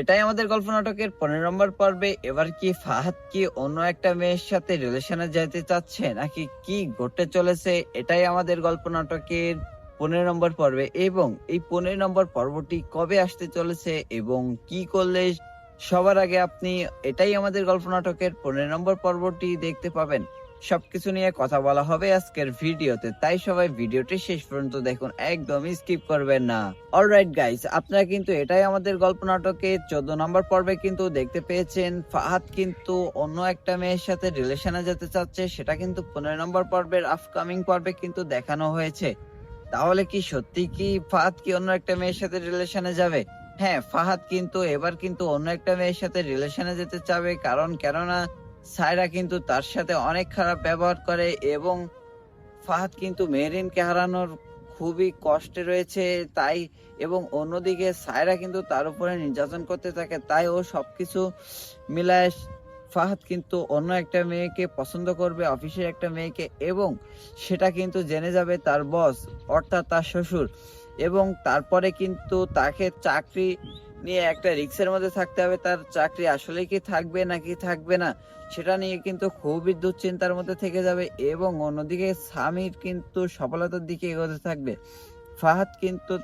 এটাই আমাদের গল্প নাটকের পনেরো নম্বর পর্বে। এবার কি ফাহাদ কি অন্য একটা মেয়ের সাথে রিলেশনে যেতে চাচ্ছে, নাকি কি ঘটতে চলেছে, এটাই আমাদের গল্প নাটকের পনেরো নম্বর পর্বে। এবং এই পনেরো নম্বর পর্বটি কবে আসতে চলেছে এবং কি করলে সবার আগে আপনি এটাই আমাদের গল্প নাটকের পনেরো নম্বর পর্বটি দেখতে পাবেন। সবকিছু নিয়ে কথা বলা হবে আজকের ভিডিওতে। তাই সবাই ভিডিওটি শেষ পর্যন্ত দেখুন, একদমই স্কিপ করবেন না। অলরাইট গাইস আপনারা কিন্তু এটাই আমাদের গল্প নাটকে চোদ্দ নম্বর পর্বে কিন্তু দেখতে পেয়েছেন। ফাহাদ কিন্তু অন্য একটা মেয়ের সাথে রিলেশনে যেতে চাচ্ছে, সেটা কিন্তু পনেরো নম্বর পর্বের আপকামিং পর্বে কিন্তু দেখানো হয়েছে। তাহলে কি সত্যি কি ফাহাদ কি অন্য একটা মেয়ের সাথে রিলেশনে যাবে? হ্যাঁ ফাহাদ কিন্তু এবার কিন্তু অন্য একটা মেয়ের সাথে রিলেশনে যেতে চাবে, কারণ কেননা সায়রা কিন্তু তার সাথে অনেক খারাপ ব্যবহার করে এবং ফাহাদ কিন্তু মেহরিনকে হারানোর খুবই কষ্টে রয়েছে, তাই এবং অন্যদিকে সায়রা কিন্তু তার উপরে নির্যাতন করতে থাকে, তাই ও সবকিছু মিলায় ফাহাদ কিন্তু অন্য একটা মেয়েকে পছন্দ করবে, অফিসের একটা মেয়েকে এবং সেটা কিন্তু জেনে যাবে তার বস, অর্থাৎ তার শ্বশুর এবং তারপরে কিন্তু তাকে চাকরি নিয়ে একটা রিক্সের মধ্যে থাকতে হবে, তার চাকরি আসলে কি থাকবে নাকি থাকবে না, সেটা নিয়ে কিন্তু খুবই দুশ্চিন্তার মধ্যে থেকে যাবে এবং অন্যদিকে স্বামীর কিন্তু সফলতার দিকে এগোতে থাকবে, ফাহাদ কিন্তু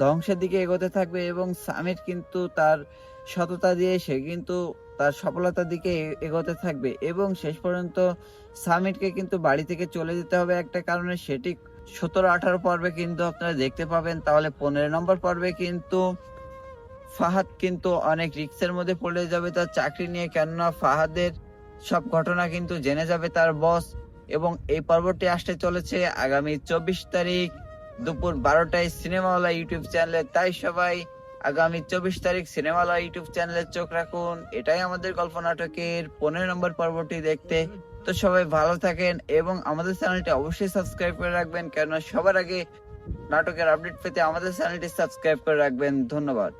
ধ্বংসের দিকে এগোতে থাকবে এবং স্বামীর কিন্তু তার সততা দিয়ে সে কিন্তু তার সফলতার দিকে এগোতে থাকবে এবং শেষ পর্যন্ত স্বামীরকে কিন্তু বাড়ি থেকে চলে যেতে হবে একটা কারণে সেটি সতেরো আঠারো পর্বে কিন্তু আপনারা দেখতে পাবেন, তাহলে পনেরো নম্বর পর্বে কিন্তু ফাহাদ কিন্তু অনেক রিক্সের মধ্যে পড়ে যাবে, তার চাকরি নিয়ে, কেননা ফাহাদের সব ঘটনা কিন্তু জেনে যাবে তার বস। এবং এই পর্বটি আসতে চলেছে আগামী চব্বিশ তারিখ দুপুর বারোটায় সিনেমাওয়ালা ইউটিউব চ্যানেলে। তাই সবাই আগামী চব্বিশ তারিখ সিনেমাওয়ালা ইউটিউব চ্যানেলে চোখ রাখুন। এটাই আমাদের গল্প নাটকের পনেরো নম্বর পর্বটি দেখতে। তো সবাই ভালো থাকেন এবং আমাদের চ্যানেলটি অবশ্যই সাবস্ক্রাইব করে রাখবেন, কেননা সবার আগে নাটকের আপডেট পেতে আমাদের চ্যানেলটি সাবস্ক্রাইব করে রাখবেন। ধন্যবাদ।